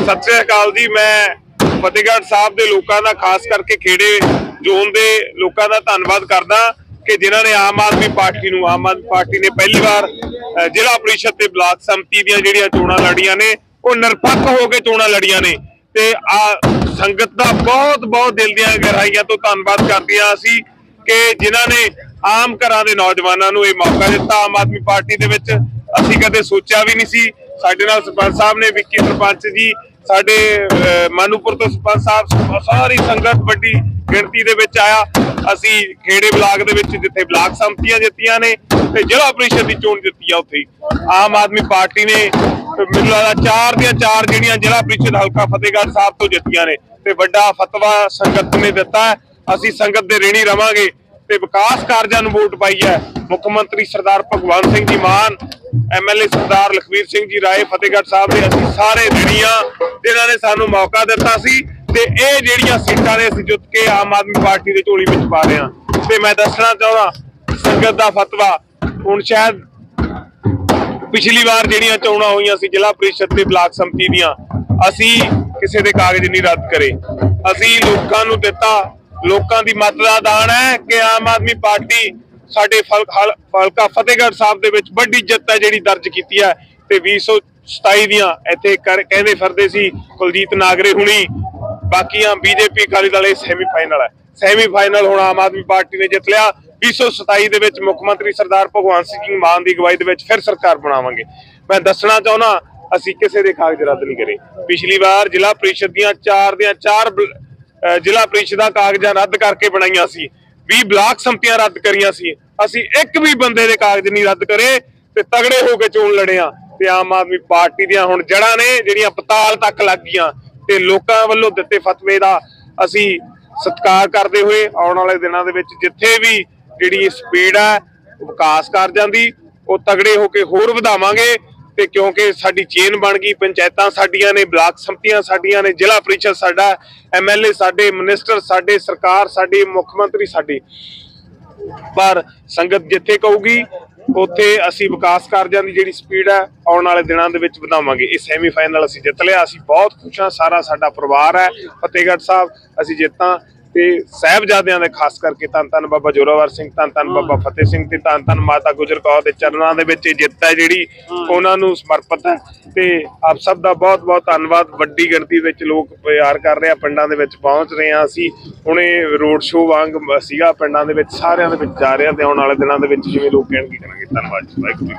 ਸਤਿ ਸ੍ਰੀ ਅਕਾਲ ਜੀ, ਮੈਂ ਫਤਿਹਗੜ੍ਹ ਸਾਹਿਬ ਦੇ ਲੋਕਾਂ ਦਾ, ਖਾਸ ਕਰਕੇ ਖੇੜੇ ਜ਼ੋਨ ਦੇ ਲੋਕਾਂ ਦਾ ਧੰਨਵਾਦ ਕਰਦਾ ਕਿ ਜਿਨ੍ਹਾਂ ਨੇ ਆਮ ਆਦਮੀ ਪਾਰਟੀ ਨੂੰ, ਆਮ ਆਦਮੀ ਪਾਰਟੀ ਨੇ ਪਹਿਲੀ ਵਾਰ ਜ਼ਿਲ੍ਹਾ ਪ੍ਰੀਸ਼ਦ ਤੇ ਬਲਾਕ ਸੰਮਤੀ ਦੀਆਂ ਜਿਹੜੀਆਂ ਚੋਣਾਂ ਲੜੀਆਂ ਨੇ, ਉਹ ਨਿਰਪੱਖ ਹੋ ਕੇ ਚੋਣਾਂ ਲੜੀਆਂ ਨੇ। ਤੇ ਆ ਸੰਗਤ ਦਾ ਬਹੁਤ ਬਹੁਤ ਦਿਲ ਦੀਆਂ ਗਹਿਰਾਈਆਂ ਤੋਂ ਧੰਨਵਾਦ ਕਰਦੇ ਹਾਂ ਅਸੀਂ ਕਿ ਜਿਨ੍ਹਾਂ ਨੇ ਆਮ ਘਰਾਂ ਦੇ ਨੌਜਵਾਨਾਂ ਨੂੰ ਇਹ ਮੌਕਾ ਦਿੱਤਾ। ਆਮ ਆਦਮੀ ਪਾਰਟੀ ਦੇ ਵਿੱਚ ਅਸੀਂ ਕਦੇ ਸੋਚਿਆ ਵੀ ਨਹੀਂ ਸੀ। ਸਾਡੇ ਨਾਲ ਸਰਪੰਚ ਸਾਹਿਬ ਨੇ, ਵਿੱਕੀ ਸਰਪੰਚ ਜੀ, ਸਾਡੇ ਮਾਨੂਪੁਰ ਤੋਂ ਸਰਪੰਚ ਸਾਹਿਬ ਸਾਰੀ ਸੰਗਤ ਵੱਡੀ ਗਿਣਤੀ ਦੇ ਵਿੱਚ ਆਇਆ। ਅਸੀਂ ਖੇੜੇ ਬਲਾਕ ਦੇ ਵਿੱਚ ਜਿੱਥੇ ਬਲਾਕ ਸੰਮਤੀਆਂ ਜਿੱਤੀਆਂ ਨੇ ਤੇ ਜ਼ਿਲ੍ਹਾ ਪ੍ਰੀਸ਼ਦ ਦੀ ਚੋਣ ਜਿੱਤੀ ਆ ਉੱਥੇ। ਆਮ ਆਦਮੀ ਪਾਰਟੀ ਨੇ ਮੈਨੂੰ ਲੱਗਦਾ ਚਾਰ ਦੀਆਂ ਚਾਰ ਜਿਹੜੀਆਂ ਫਤਿਹਗੜ੍ਹ ਸਾਹਿਬ ਤੋਂ ਜਿੱਤੀਆਂ ਨੇ ਤੇ ਵੱਡਾ ਫਤਵਾ ਸੰਗਤ ਨੇ ਦਿੱਤਾ ਅਸੀਂ ਸੰਗਤ ਦੇ ਰੇਣੀ ਰਵਾਂਗੇ ਤੇ ਸਰਦਾਰ ਭਗਵੰਤ ਸਿੰਘ ਜੀ ਰਾਏ ਫਤਿਹਗੜ੍ਹ ਸਾਹਿਬ ਦੇ ਅਸੀਂ ਸਾਰੇ ਦੁਨੀਆ ਜਿਨ੍ਹਾਂ ਨੇ ਸਾਨੂੰ ਮੌਕਾ ਦਿੱਤਾ ਸੀ ਤੇ ਇਹ ਜਿਹੜੀਆਂ ਸੀਟਾਂ ਨੇ ਅਸੀਂ ਜੁੱਤ ਕੇ ਆਮ ਆਦਮੀ ਪਾਰਟੀ ਦੇ ਝੋਲੀ ਵਿੱਚ ਪਾ ਰਹੇ ਹਾਂ। ਤੇ ਮੈਂ ਦੱਸਣਾ ਚਾਹੁੰਦਾ, ਸੰਗਤ ਦਾ ਫਤਵਾ ਹੁਣ ਸ਼ਾਇਦ ਪਿਛਲੀ ਵਾਰ ਜਿਹੜੀਆਂ ਚੋਣਾਂ ਹੋਈਆਂ ਸੀ, ਜ਼ਿਲ੍ਹਾ ਪ੍ਰੀਸ਼ਦ ਤੇ ਬਲਾਕ ਸੰਮਤੀ ਦੀਆਂ, ਅਸੀਂ ਕਿਸੇ ਦੇ ਕਾਗਜ਼ ਨਹੀਂ ਰੱਦ ਕਰੇ। ਅਸੀਂ ਲੋਕਾਂ ਨੂੰ ਦਿੱਤਾ, ਲੋਕਾਂ ਦੀ ਮਤ ਦਾ ਦਾਨ ਹੈ ਕਿ ਆਮ ਆਦਮੀ ਪਾਰਟੀ ਸਾਡੇ ਫਲ- ਫਤਿਹਗੜ੍ਹ ਸਾਹਿਬ ਦੇ ਵਿੱਚ ਵੱਡੀ ਜਿੱਤ ਹੈ ਜਿਹੜੀ ਦਰਜ ਕੀਤੀ ਹੈ ਤੇ 227 ਦੀਆਂ ਇੱਥੇ ਕਹਿੰਦੇ ਫਿਰਦੇ ਸੀ ਕੁਲਜੀਤ ਨਾਗਰੇ ਹੁਣੀ, ਬਾਕੀਆਂ ਬੀਜੇਪੀ ਅਕਾਲੀ ਦਲ ਇਹ ਸੈਮੀ ਫਾਈਨਲ ਹੈ। ਸੈਮੀ ਫਾਈਨਲ ਹੁਣ ਆਮ ਆਦਮੀ ਪਾਰਟੀ ਨੇ ਜਿੱਤ ਲਿਆ। 227 ਦੇ ਵਿੱਚ ਮੁੱਖ ਮੰਤਰੀ ਸਰਦਾਰ ਭਗਵੰਤ ਸਿੰਘ ਮਾਨ ਦੀ ਅਗਵਾਈ ਦੇ ਵਿੱਚ ਫਿਰ ਸਰਕਾਰ ਬਣਾਵਾਂਗੇ। ਮੈਂ ਦੱਸਣਾ ਚਾਹੁੰਦਾ, ਅਸੀਂ ਕਿਸੇ ਦੇ ਕਾਗਜ਼ ਰੱਦ ਨਹੀਂ ਕਰੇ। ਪਿਛਲੀ ਵਾਰ ਜ਼ਿਲ੍ਹਾ ਪ੍ਰੀਸ਼ਦ ਦੀਆਂ ਚਾਰ ਦੀਆਂ ਚਾਰ ਜ਼ਿਲ੍ਹਾ ਪ੍ਰੀਸ਼ਦਾਂ ਕਾਗਜ਼ਾਂ ਰੱਦ ਕਰਕੇ ਬਣਾਈਆਂ ਸੀ। 20 ਬਲਾਕ ਸੰਮਤੀਆਂ ਰੱਦ ਕਰੀਆਂ ਸੀ। ਅਸੀਂ ਇੱਕ ਵੀ ਬੰਦੇ ਦੇ ਕਾਗਜ਼ ਨਹੀਂ ਰੱਦ ਕਰੇ ਤੇ ਤਗੜੇ ਹੋ ਕੇ ਚੋਣ ਲੜਿਆ ਤੇ ਆਮ ਆਦਮੀ ਪਾਰਟੀ ਦੀਆਂ ਹੁਣ ਜੜਾਂ ਨੇ, ਜਿਹੜੀਆਂ ਪਤਾਲ ਤੱਕ ਲੱਗ ਗਈਆਂ। ਤੇ ਲੋਕਾਂ ਵੱਲੋਂ ਦਿੱਤੇ ਫਤਵੇ ਦਾ ਅਸੀਂ ਸਤਿਕਾਰ ਕਰਦੇ ਹੋਏ ਆਉਣ ਵਾਲੇ ਦਿਨਾਂ ਦੇ ਵਿੱਚ ਜਿੱਥੇ ਵੀ ਜਿਹੜੀ ਸਪੀਡ ਹੈ ਵਿਕਾਸ ਕਾਰਜਾਂ ਦੀ ਉਹ ਤਗੜੇ ਹੋ ਕੇ ਹੋਰ ਵਧਾਵਾਂਗੇ ਤੇ ਕਿਉਂਕਿ ਸਾਡੀ ਚੇਨ ਬਣ ਗਈ, ਪੰਚਾਇਤਾਂ ਸਾਡੀਆਂ ਨੇ, ਬਲਾਕ ਸੰਮਤੀਆਂ ਸਾਡੀਆਂ ਨੇ, ਜ਼ਿਲ੍ਹਾ ਪ੍ਰੀਸ਼ਦ ਸਾਡਾ, ਐਮਐਲਏ ਸਾਡੇ, ਮਿਨਿਸਟਰ ਸਾਡੇ, ਸਰਕਾਰ ਸਾਡੀ, ਮੁੱਖ ਮੰਤਰੀ ਸਾਡੀ। ਪਰ ਸੰਗਤ ਜਿੱਥੇ ਕਹੂਗੀ, ਉੱਥੇ ਅਸੀਂ ਵਿਕਾਸ ਕਾਰਜਾਂ ਦੀ ਜਿਹੜੀ ਸਪੀਡ ਹੈ ਆਉਣ ਵਾਲੇ ਦਿਨਾਂ ਦੇ ਵਿੱਚ ਵਧਾਵਾਂਗੇ। ਇਹ ਸੈਮੀਫਾਈਨਲ ਅਸੀਂ ਜਿੱਤ ਲਿਆ, ਅਸੀਂ ਬਹੁਤ ਖੁਸ਼ ਹਾਂ, ਸਾਰਾ ਸਾਡਾ ਪਰਿਵਾਰ ਹੈ, ਫਤਿਹਗੜ੍ਹ ਸਾਹਿਬ, ਅਸੀਂ ਜਿੱਤਾਂ। ਤੇ ਸਾਹਿਬਜ਼ਾਦਿਆਂ ਦੇ ਖਾਸ ਕਰਕੇ ਧੰਨ ਧੰਨ ਬਾਬਾ ਜੋਰਾਵਰ ਸਿੰਘ ਧੰਨ ਧੰਨ ਬਾਬਾ ਫਤਿਹ ਸਿੰਘ ਤੇ ਧੰਨ ਧੰਨ ਮਾਤਾ ਗੁਜਰ ਕੌਰ ਦੇ ਚਰਨਾਂ ਦੇ ਵਿੱਚ ਇਹ ਜਿੱਤ ਹੈ ਜਿਹੜੀ ਉਹਨਾਂ ਨੂੰ ਸਮਰਪਿਤ ਹੈ। ਤੇ ਆਪ ਸਭ ਦਾ ਬਹੁਤ ਬਹੁਤ ਧੰਨਵਾਦ। ਵੱਡੀ ਗਿਣਤੀ ਵਿੱਚ ਲੋਕ ਪਿਆਰ ਕਰ ਰਹੇ ਆ ਪਿੰਡਾਂ ਦੇ ਵਿੱਚ ਪਹੁੰਚ ਰਹੇ ਆ ਅਸੀਂ। ਹੁਣੇ ਰੋਡ ਸ਼ੋਅ ਵਾਂਗ ਸੀਗਾ ਪਿੰਡਾਂ ਦੇ ਵਿੱਚ ਸਾਰਿਆਂ ਦੇ ਵਿੱਚ ਜਾ ਰਹੇ ਆ ਤੇ ਆਉਣ ਵਾਲੇ ਦਿਨਾਂ ਦੇ ਵਿੱਚ ਜਿਵੇਂ ਲੋਕ ਕਹਿਣਗੇ ਕਰਾਂਗੇ ਧੰਨਵਾਦ ਜੀ ਵਾਹਿਗੁਰੂ